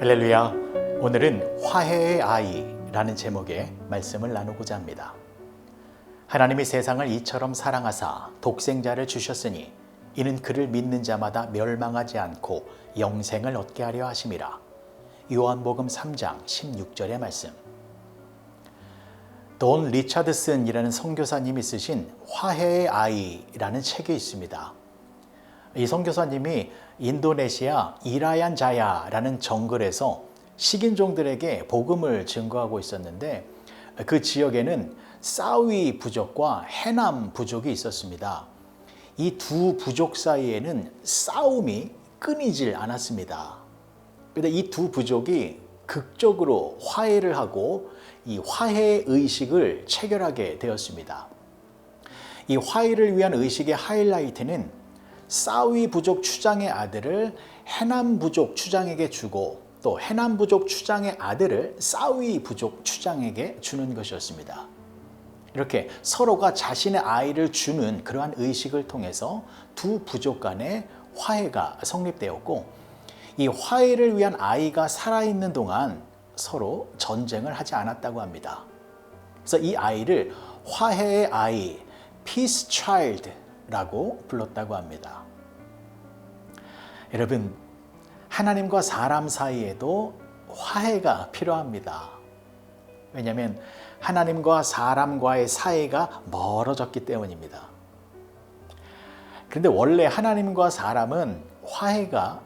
할렐루야. 오늘은 화해의 아이라는 제목의 말씀을 나누고자 합니다. 하나님이 세상을 이처럼 사랑하사 독생자를 주셨으니 이는 그를 믿는 자마다 멸망하지 않고 영생을 얻게 하려 하심이라. 요한복음 3장 16절의 말씀. 돈 리차드슨이라는 선교사님이 쓰신 화해의 아이라는 책이 있습니다. 이 선교사님이 인도네시아 이라얀 자야라는 정글에서 식인종들에게 복음을 증거하고 있었는데 그 지역에는 사위 부족과 해남 부족이 있었습니다. 이 두 부족 사이에는 싸움이 끊이질 않았습니다. 그런데 이 두 부족이 극적으로 화해를 하고 이 화해 의식을 체결하게 되었습니다. 이 화해를 위한 의식의 하이라이트는 사위 부족 추장의 아들을 해남 부족 추장에게 주고 또 해남 부족 추장의 아들을 사위 부족 추장에게 주는 것이었습니다. 이렇게 서로가 자신의 아이를 주는 그러한 의식을 통해서 두 부족 간의 화해가 성립되었고 이 화해를 위한 아이가 살아있는 동안 서로 전쟁을 하지 않았다고 합니다. 그래서 이 아이를 화해의 아이, peace child 라고 불렀다고 합니다. 여러분, 하나님과 사람 사이에도 화해가 필요합니다. 왜냐하면 하나님과 사람과의 사이가 멀어졌기 때문입니다. 그런데 원래 하나님과 사람은 화해가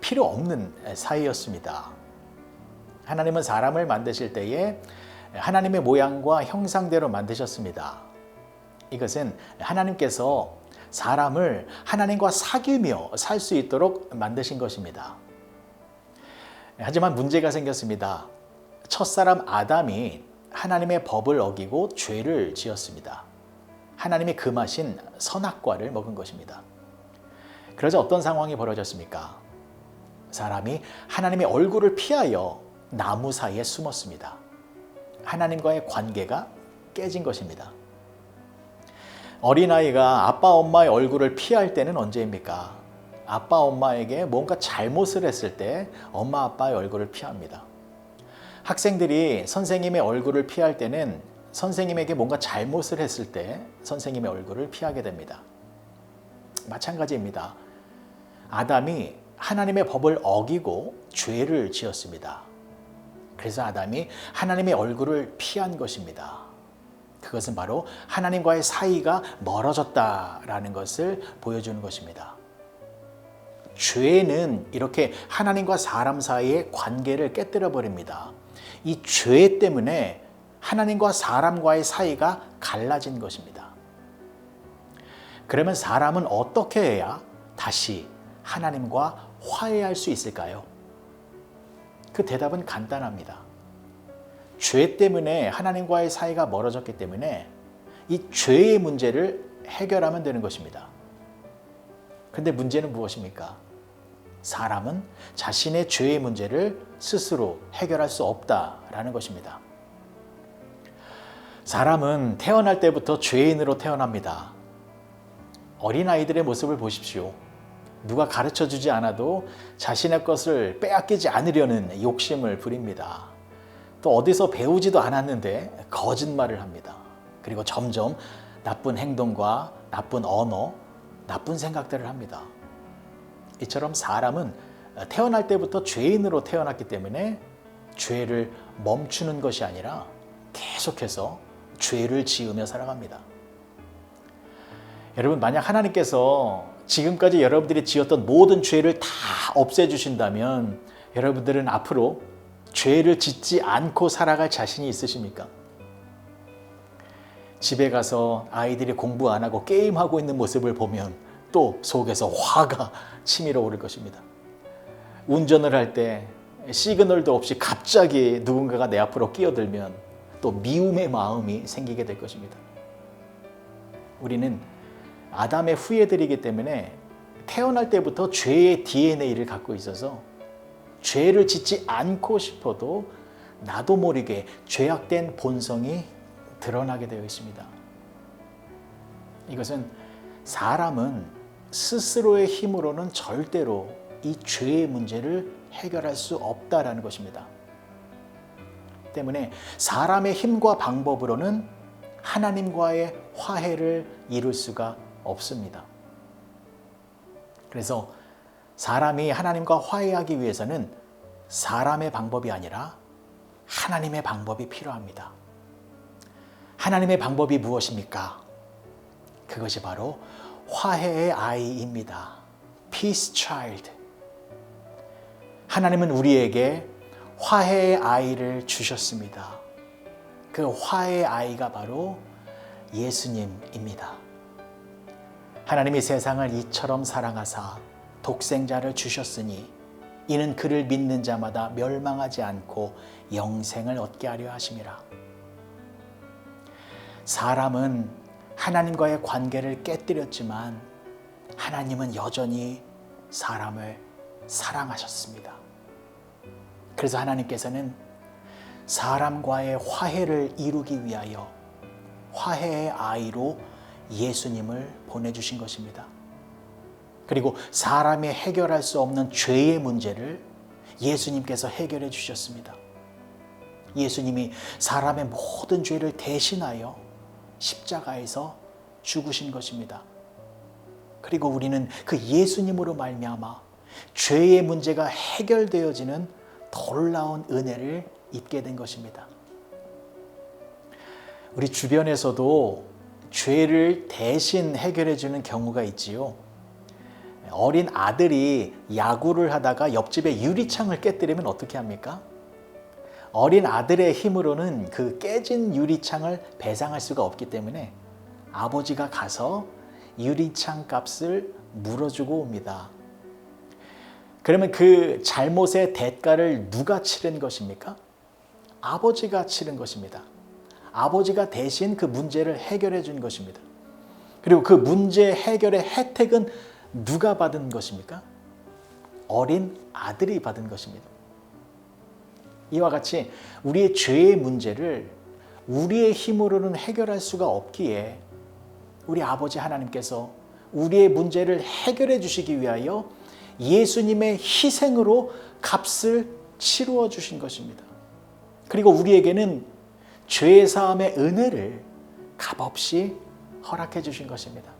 필요 없는 사이였습니다. 하나님은 사람을 만드실 때에 하나님의 모양과 형상대로 만드셨습니다. 이것은 하나님께서 사람을 하나님과 사귀며 살 수 있도록 만드신 것입니다. 하지만 문제가 생겼습니다. 첫사람 아담이 하나님의 법을 어기고 죄를 지었습니다. 하나님이 금하신 선악과를 먹은 것입니다. 그러자 어떤 상황이 벌어졌습니까? 사람이 하나님의 얼굴을 피하여 나무 사이에 숨었습니다. 하나님과의 관계가 깨진 것입니다. 어린아이가 아빠 엄마의 얼굴을 피할 때는 언제입니까? 아빠 엄마에게 뭔가 잘못을 했을 때 엄마 아빠의 얼굴을 피합니다. 학생들이 선생님의 얼굴을 피할 때는 선생님에게 뭔가 잘못을 했을 때 선생님의 얼굴을 피하게 됩니다. 마찬가지입니다. 아담이 하나님의 법을 어기고 죄를 지었습니다. 그래서 아담이 하나님의 얼굴을 피한 것입니다. 그것은 바로 하나님과의 사이가 멀어졌다라는 것을 보여주는 것입니다. 죄는 이렇게 하나님과 사람 사이의 관계를 깨뜨려 버립니다. 이 죄 때문에 하나님과 사람과의 사이가 갈라진 것입니다. 그러면 사람은 어떻게 해야 다시 하나님과 화해할 수 있을까요? 그 대답은 간단합니다. 죄 때문에 하나님과의 사이가 멀어졌기 때문에 이 죄의 문제를 해결하면 되는 것입니다. 근데 문제는 무엇입니까? 사람은 자신의 죄의 문제를 스스로 해결할 수 없다라는 것입니다. 사람은 태어날 때부터 죄인으로 태어납니다. 어린아이들의 모습을 보십시오. 누가 가르쳐 주지 않아도 자신의 것을 빼앗기지 않으려는 욕심을 부립니다. 또 어디서 배우지도 않았는데 거짓말을 합니다. 그리고 점점 나쁜 행동과 나쁜 언어, 나쁜 생각들을 합니다. 이처럼 사람은 태어날 때부터 죄인으로 태어났기 때문에 죄를 멈추는 것이 아니라 계속해서 죄를 지으며 살아갑니다. 여러분, 만약 하나님께서 지금까지 여러분들이 지었던 모든 죄를 다 없애주신다면 여러분들은 앞으로 죄를 짓지 않고 살아갈 자신이 있으십니까? 집에 가서 아이들이 공부 안 하고 게임하고 있는 모습을 보면 또 속에서 화가 치밀어 오를 것입니다. 운전을 할 때 시그널도 없이 갑자기 누군가가 내 앞으로 끼어들면 또 미움의 마음이 생기게 될 것입니다. 우리는 아담의 후예들이기 때문에 태어날 때부터 죄의 DNA를 갖고 있어서 죄를 짓지 않고 싶어도 나도 모르게 죄악된 본성이 드러나게 되어 있습니다. 이것은 사람은 스스로의 힘으로는 절대로 이 죄의 문제를 해결할 수 없다라는 것입니다. 때문에 사람의 힘과 방법으로는 하나님과의 화해를 이룰 수가 없습니다. 그래서 사람이 하나님과 화해하기 위해서는 사람의 방법이 아니라 하나님의 방법이 필요합니다. 하나님의 방법이 무엇입니까? 그것이 바로 화해의 아이입니다. Peace child. 하나님은 우리에게 화해의 아이를 주셨습니다. 그 화해의 아이가 바로 예수님입니다. 하나님이 세상을 이처럼 사랑하사 독생자를 주셨으니 이는 그를 믿는 자마다 멸망하지 않고 영생을 얻게 하려 하심이라. 사람은 하나님과의 관계를 깨뜨렸지만 하나님은 여전히 사람을 사랑하셨습니다. 그래서 하나님께서는 사람과의 화해를 이루기 위하여 화해의 아이로 예수님을 보내주신 것입니다. 그리고 사람이 해결할 수 없는 죄의 문제를 예수님께서 해결해 주셨습니다. 예수님이 사람의 모든 죄를 대신하여 십자가에서 죽으신 것입니다. 그리고 우리는 그 예수님으로 말미암아 죄의 문제가 해결되어지는 놀라운 은혜를 입게 된 것입니다. 우리 주변에서도 죄를 대신 해결해 주는 경우가 있지요. 어린 아들이 야구를 하다가 옆집의 유리창을 깨뜨리면 어떻게 합니까? 어린 아들의 힘으로는 그 깨진 유리창을 배상할 수가 없기 때문에 아버지가 가서 유리창 값을 물어주고 옵니다. 그러면 그 잘못의 대가를 누가 치른 것입니까? 아버지가 치른 것입니다. 아버지가 대신 그 문제를 해결해 준 것입니다. 그리고 그 문제 해결의 혜택은 누가 받은 것입니까? 어린 아들이 받은 것입니다. 이와 같이 우리의 죄의 문제를 우리의 힘으로는 해결할 수가 없기에 우리 아버지 하나님께서 우리의 문제를 해결해 주시기 위하여 예수님의 희생으로 값을 치루어 주신 것입니다. 그리고 우리에게는 죄 사함의 은혜를 값없이 허락해 주신 것입니다.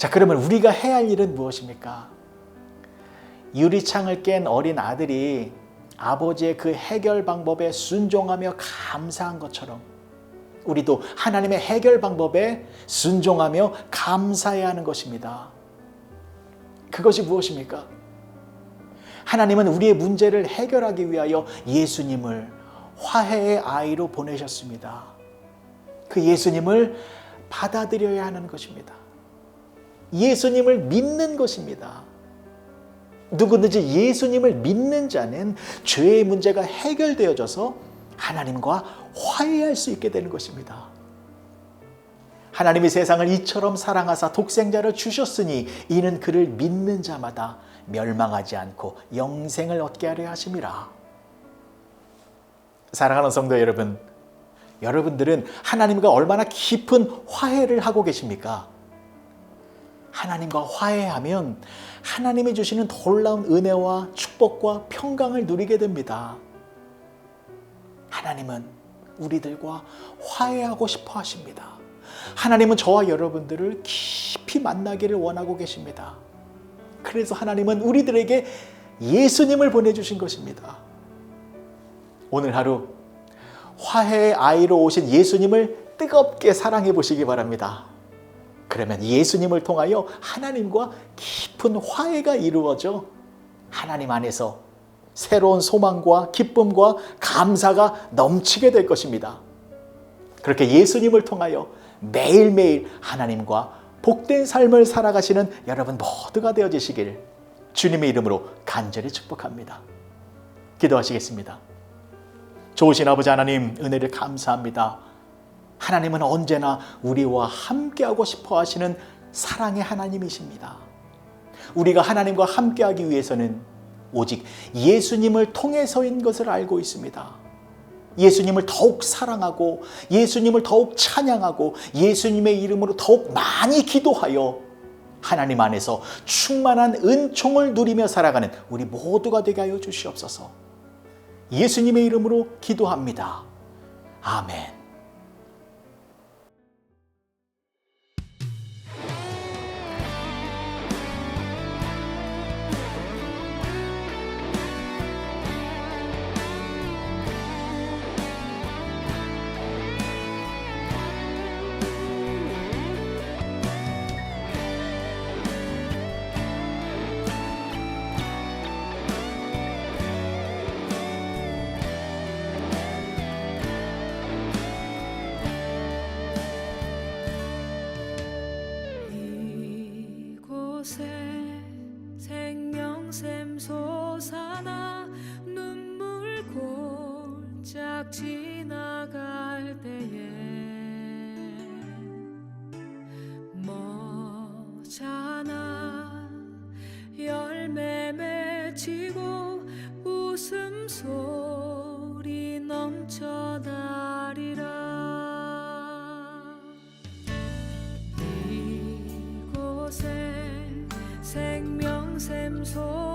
자, 그러면 우리가 해야 할 일은 무엇입니까? 유리창을 깬 어린 아들이 아버지의 그 해결 방법에 순종하며 감사한 것처럼 우리도 하나님의 해결 방법에 순종하며 감사해야 하는 것입니다. 그것이 무엇입니까? 하나님은 우리의 문제를 해결하기 위하여 예수님을 화해의 아이로 보내셨습니다. 그 예수님을 받아들여야 하는 것입니다. 예수님을 믿는 것입니다. 누구든지 예수님을 믿는 자는 죄의 문제가 해결되어져서 하나님과 화해할 수 있게 되는 것입니다. 하나님이 세상을 이처럼 사랑하사 독생자를 주셨으니 이는 그를 믿는 자마다 멸망하지 않고 영생을 얻게 하려 하심이라. 사랑하는 성도 여러분, 여러분들은 하나님과 얼마나 깊은 화해를 하고 계십니까? 하나님과 화해하면 하나님이 주시는 놀라운 은혜와 축복과 평강을 누리게 됩니다. 하나님은 우리들과 화해하고 싶어 하십니다. 하나님은 저와 여러분들을 깊이 만나기를 원하고 계십니다. 그래서 하나님은 우리들에게 예수님을 보내주신 것입니다. 오늘 하루 화해의 아이로 오신 예수님을 뜨겁게 사랑해 보시기 바랍니다. 그러면 예수님을 통하여 하나님과 깊은 화해가 이루어져 하나님 안에서 새로운 소망과 기쁨과 감사가 넘치게 될 것입니다. 그렇게 예수님을 통하여 매일매일 하나님과 복된 삶을 살아가시는 여러분 모두가 되어지시길 주님의 이름으로 간절히 축복합니다. 기도하시겠습니다. 좋으신 아버지 하나님 은혜를 감사합니다. 하나님은 언제나 우리와 함께하고 싶어 하시는 사랑의 하나님이십니다. 우리가 하나님과 함께하기 위해서는 오직 예수님을 통해서인 것을 알고 있습니다. 예수님을 더욱 사랑하고 예수님을 더욱 찬양하고 예수님의 이름으로 더욱 많이 기도하여 하나님 안에서 충만한 은총을 누리며 살아가는 우리 모두가 되게 하여 주시옵소서. 예수님의 이름으로 기도합니다. 아멘. 이곳에 생명샘 솟아나 눈물 골짝 지나갈 때에 머잖아 열매 맺히고 웃음 소 So.